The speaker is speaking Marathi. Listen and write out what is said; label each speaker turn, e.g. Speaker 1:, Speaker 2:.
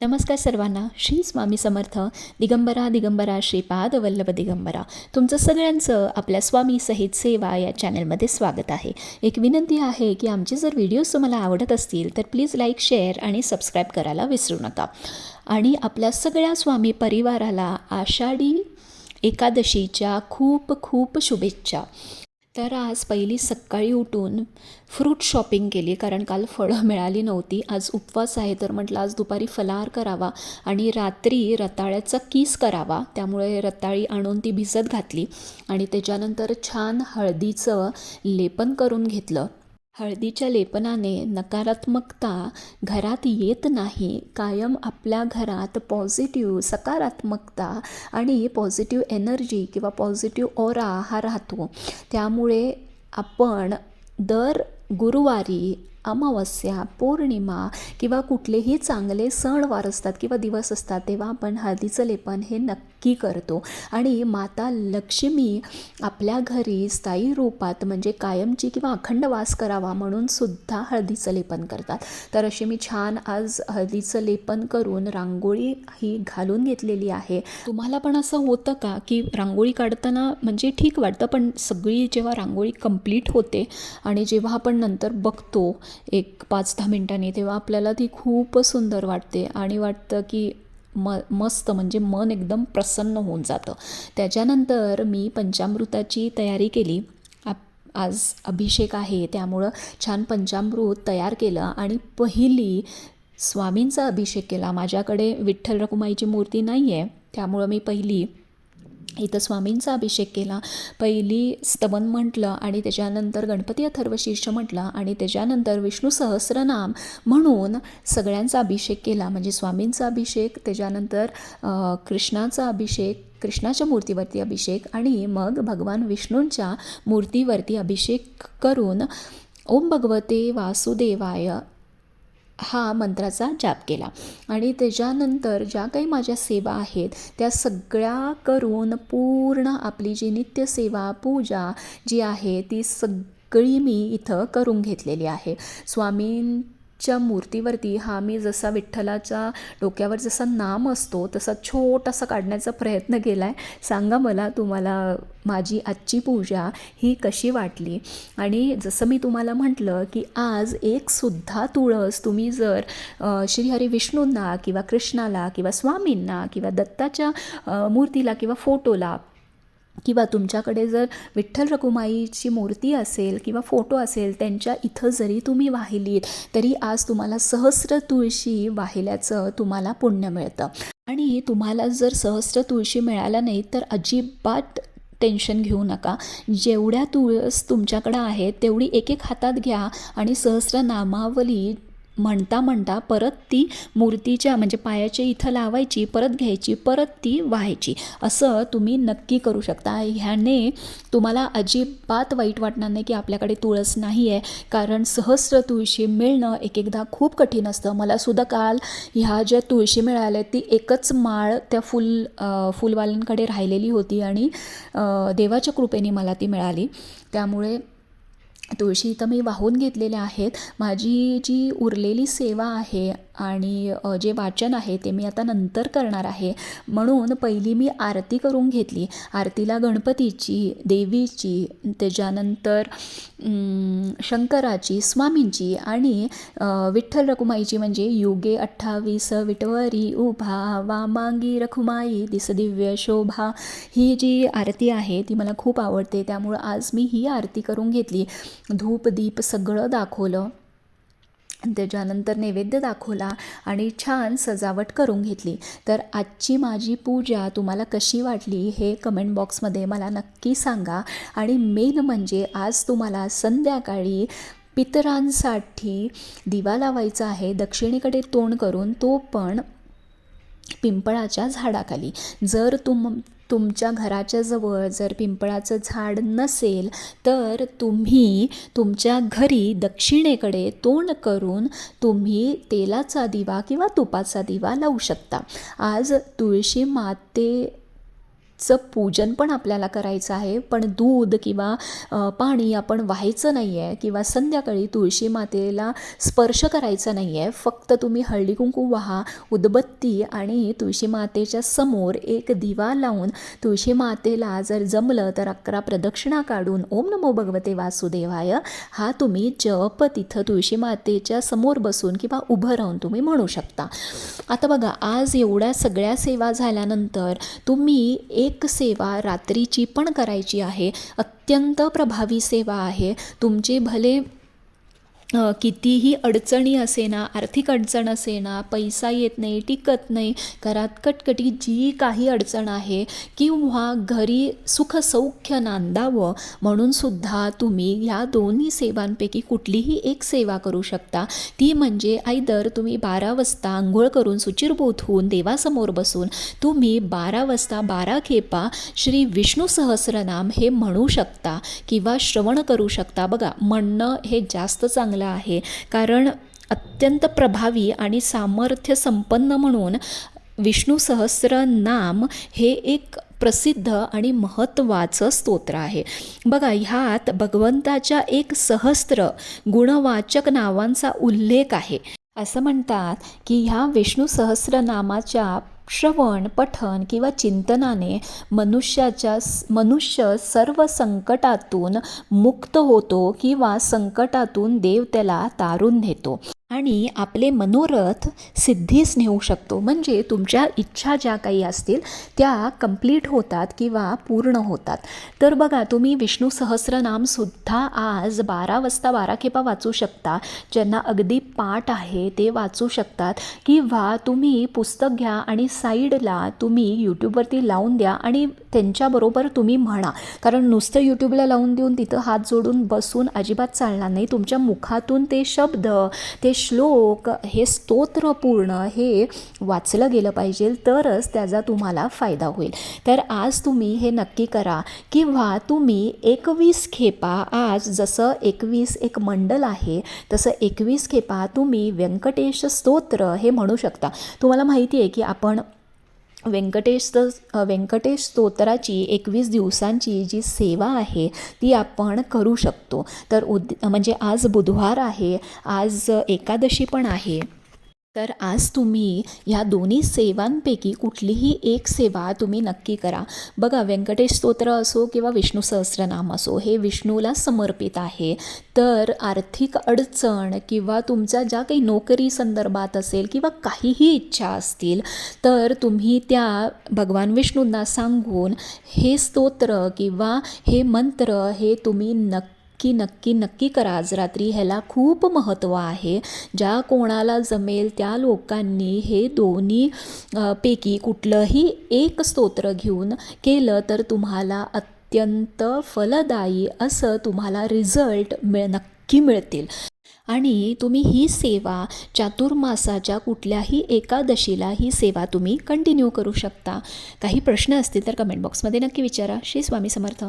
Speaker 1: नमस्कार सर्वांना. श्री स्वामी समर्थ. दिगंबरा दिगंबरा श्रीपाद वल्लभ दिगंबरा. तुमचं सगळ्यांचं आपल्या स्वामी सहित सेवा या चॅनलमध्ये स्वागत आहे. एक विनंती आहे की आमचे जर व्हिडिओज तुम्हाला आवडत असतील तर प्लीज लाईक शेअर आणि सबस्क्राईब करायला विसरू नका. आणि आपल्या सगळ्या स्वामी परिवाराला आषाढी एकादशीच्या खूप खूप शुभेच्छा. तर आज पहिली सकाळी उठून फ्रूट शॉपिंग केली कारण काल फळं मिळाली नव्हती. आज उपवास आहे तर म्हटलं आज दुपारी फलाहार करावा आणि रात्री रताळ्याचा किस करावा. त्यामुळे रताळी आणून ती भिजत घातली आणि त्याच्यानंतर छान हळदीचं लेपन करून घेतलं. हळदीच्या लेपनाने नकारात्मकता घरात येत नाही. कायम आपल्या घरात पॉझिटिव्ह सकारात्मकता आणि पॉझिटिव्ह एनर्जी किंवा पॉझिटिव्ह ओरा हा राहतो. त्यामुळे आपण दर गुरुवारी अमावस्या पौर्णिमा किंवा कुठलेही चांगले सणवार असतात किंवा दिवस असतात तेव्हा आपण हळदीचं लेपन हे नक्की करतो. आणि माता लक्ष्मी आपल्या घरी स्थायी रूपात म्हणजे कायमची किंवा अखंड वास करावा म्हणून सुद्धा हळदीचं लेपन करतात. तर अशी मी छान आज हळदीचं लेपन करून रांगोळी ही घालून घेतलेली आहे. तुम्हाला पण असं होतं का की रांगोळी काढताना म्हणजे ठीक वाटतं पण सगळी जेव्हा रांगोळी कंप्लीट होते आणि जेव्हा आपण नंतर बघतो एक पाच दहा मिनटांनी तेव्हा आपल्याला ती खूप सुंदर वाटते आणि वाटतं की म मस्त म्हणजे मन एकदम प्रसन्न होऊन जातं. त्याच्यानंतर मी पंचामृताची तयारी केली. आप आज अभिषेक आहे त्यामुळं छान पंचामृत तयार केलं आणि पहिली स्वामींचा अभिषेक केला. माझ्याकडे विठ्ठल रखुमाईची मूर्ती नाही आहे त्यामुळं मी पहिली इथं स्वामींचा अभिषेक केला. पहिली स्तवन म्हटलं आणि त्याच्यानंतर गणपती अथर्वशीर्ष म्हटलं आणि त्याच्यानंतर विष्णू सहस्रनाम म्हणून सगळ्यांचा अभिषेक केला. म्हणजे स्वामींचा अभिषेक त्याच्यानंतर कृष्णाचा अभिषेक कृष्णाच्या मूर्तीवरती अभिषेक आणि मग भगवान विष्णूंच्या मूर्तीवरती अभिषेक करून ओम भगवते वासुदेवाय हा मंत्राचा जाप केला. आणि त्याच्यानंतर ज्या काही माझ्या सेवा आहेत त्या सगळ्या करून पूर्ण आपली जी नित्यसेवा पूजा जी आहे ती सगळी मी इथं करून घेतलेली आहे. च्या मूर्तीवरती हा मी जसा विठ्ठलाच्या डोक्यावर जसा नाम असतो तसा छोटासा काढण्याचा प्रयत्न केला आहे सांगा मला तुम्हाला माझी आजची पूजा ही कशी वाटली? आणि जसं मी तुम्हाला म्हटलं की आज एकसुद्धा तुळस तुम्ही जर श्रीहरी विष्णूंना किंवा कृष्णाला किंवा स्वामींना किंवा दत्ताच्या मूर्तीला किंवा फोटोला किंवा तुमच्याकडे जर विठ्ठल रखुमाईची मूर्ती असेल किंवा फोटो असेल त्यांच्या इथं जरी तुम्ही वाहिलीत तरी आज तुम्हाला सहस्र तुळशी वाहिल्याचं तुम्हाला पुण्य मिळतं. आणि तुम्हाला जर सहस्र तुळशी मिळाल्या नाही तर अजिबात टेन्शन घेऊ नका. जेवढ्या तुळस तुमच्याकडं आहेत तेवढी एक एक हातात घ्या आणि सहस्र नामावली म्हणता म्हणता परत ती मूर्तीच्या म्हणजे पायाच्या इथं लावायची परत घ्यायची परत ती व्हायची. असं तुम्ही नक्की करू शकता. ह्याने तुम्हाला अजिबात वाईट वाटणार नाही की आपल्याकडे तुळस नाही आहे कारण सहस्र तुळशी मिळणं एक एकदा खूप कठीण असतं. मला सुद्धा काल ह्या ज्या तुळशी मिळाल्या ती एकच माळ त्या फुल फुलवाल्यांकडे राहिलेली होती आणि देवाच्या कृपेने मला ती मिळाली. त्यामुळे तुळशी इथं मी वाहून घेतलेल्या आहेत. माझी जी उरलेली सेवा आहे आणि जे वाचन आहे ते मी आता नंतर करणार आहे. म्हणून पहिली मी आरती करून घेतली. आरतीला गणपतीची देवीची त्याच्यानंतर शंकराची स्वामींची आणि विठ्ठल रखुमाईची म्हणजे युगे अठ्ठावीस विटवरी उभा वामांगी रखुमाई दिस दिव्य शोभा. ही जी आरती आहे ती मला खूप आवडते. त्यामुळं आज मी ही आरती करून घेतली. धूप दीप सगळं दाखवलं. त्याच्यानंतर नैवेद्य दाखवला आणि छान सजावट करून घेतली. तर आजची माझी पूजा तुम्हाला कशी वाटली हे कमेंट बॉक्समध्ये मला नक्की सांगा. आणि मेन म्हणजे आज तुम्हाला संध्याकाळी पितरांसाठी दिवा लावायचा आहे. दक्षिणेकडे तोंड करून तो पण पिंपळाच्या झाडाखाली. जर तुम तुमच्या घराच्या जवळ जर पिंपळाचं झाड नसेल तर तुम्ही तुमच्या घरी दक्षिणेकडे तोंड करून तुम्ही तेलाचा दिवा किंवा तुपाचा दिवा लावू शकता. आज तुळशी माते चं पूजन पण आपल्याला करायचं आहे. पण दूध किंवा पाणी आपण व्हायचं नाही आहे किंवा संध्याकाळी तुळशी मातेला स्पर्श करायचा नाही आहे फक्त तुम्ही हळदी कुंकू व्हा उदबत्ती आणि तुळशी मातेच्या समोर एक दिवा लावून तुळशी मातेला जर जमलं तर अकरा प्रदक्षिणा काढून ओम नमो भगवते वासुदेवाय. हा तुम्ही जप तिथं तुळशी मातेच्या समोर बसून किंवा उभं राहून तुम्ही म्हणू शकता. आता बघा आज एवढ्या सगळ्या सेवा झाल्यानंतर तुम्ही एक एक सेवा रात्रीची पण करायची आहे. अत्यंत प्रभावी सेवा आहे. तुमचे भले कितीही अडचणी असेना आर्थिक अडचण असेना पैसा येत नाही टिकत नाही घरात कटकटी जी काही अडचण आहे किंवा घरी सुखसौख्य नांदावं म्हणून सुद्धा तुम्ही ह्या दोन्ही सेवांपैकी कुठलीही एक सेवा करू शकता. ती म्हणजे आयदर तुम्ही बारा वाजता आंघोळ करून सुचिरभूत होऊन देवासमोर बसून तुम्ही बारा वाजता बारा खेपा श्री विष्णू सहस्रनाम हे म्हणू शकता किंवा श्रवण करू शकता. बघा म्हणणं हे जास्त चांगलं आहे. कारण अत्यंत प्रभावी आणि सामर्थ्य संपन्न म्हणून विष्णू सहस्र नाम हे एक प्रसिद्ध आणि महत्त्वाचं स्तोत्र आहे. बघा ह्यात भगवंताच्या एक सहस्त्र गुणवाचक नावांचा उल्लेख आहे. असं म्हणतात की ह्या विष्णू सहस्रनामाच्या श्रवण पठन किंवा चिंतनाने मनुष्याच्या मनुष्य सर्व संकटातून मुक्त होतो किंवा संकटातून देव त्याला तारून नेतो. आणि आपले मनोरथ सिद्धीस नेऊ शकतो. म्हणजे तुमच्या इच्छा ज्या काही असतील त्या कंप्लीट होतात किंवा पूर्ण होतात. तर बघा तुम्ही विष्णू सहस्रनामसुद्धा आज बारा वाजता बारा खेपा वाचू शकता. ज्यांना अगदी पाठ आहे ते वाचू शकतात. किंवा तुम्ही पुस्तक घ्या आणि साईडला तुम्ही यूट्यूबवरती लावून द्या आणि त्यांच्याबरोबर तुम्ही म्हणा. कारण नुसतं यूट्यूबला लावून देऊन तिथं हात जोडून बसून अजिबात चालणार नाही. तुमच्या मुखातून ते शब्द ते श्लोक हे स्तोत्र पूर्ण हे वाचलं गेलं पाहिजे तरच त्याचा तुम्हाला फायदा होईल. तर आज तुम्ही हे नक्की करा किंवा तुम्ही एकवीस खेपा आज जसं एकवीस एक मंडल आहे तसं एकवीस खेपा तुम्ही व्यंकटेश स्तोत्र हे म्हणू शकता. तुम्हाला माहिती आहे की आपण व्यंकटेश व्यंकटेश स्तोत्राची एकवीस दिवसांची जी सेवा आहे ती आपण करू शकतो. तर उद म्हणजे आज बुधवार आहे आज एकादशी पण आहे. तर आज तुम्ही ह्या दोन्ही सेवांपैकी कुठलीही एक सेवा तुम्ही नक्की करा. बघा व्यंकटेश स्तोत्र असो किंवा विष्णू सहस्रनाम असो हे विष्णूला समर्पित आहे. तर आर्थिक अडचण किंवा तुमच्या ज्या काही नोकरी संदर्भात असेल किंवा काहीही इच्छा असतील तर तुम्ही त्या भगवान विष्णूंना सांगून हे स्तोत्र किंवा हे मंत्र हे तुम्ही नक्की नक्की नक्की नक्की करा. आज रात्री ह्याला खूप महत्त्व आहे. ज्या कोणाला जमेल त्या लोकांनी हे दोन्ही पैकी कुठलंही एक स्तोत्र घेऊन केलं तर तुम्हाला अत्यंत फलदायी असं तुम्हाला रिझल्ट मिळ नक्की मिळतील. आणि तुम्ही ही सेवा चातुर्मासाच्या कुठल्याही एकादशीला ही सेवा तुम्ही कंटिन्यू करू शकता. काही प्रश्न असतील तर कमेंट बॉक्समध्ये नक्की विचारा. श्री स्वामी समर्थ.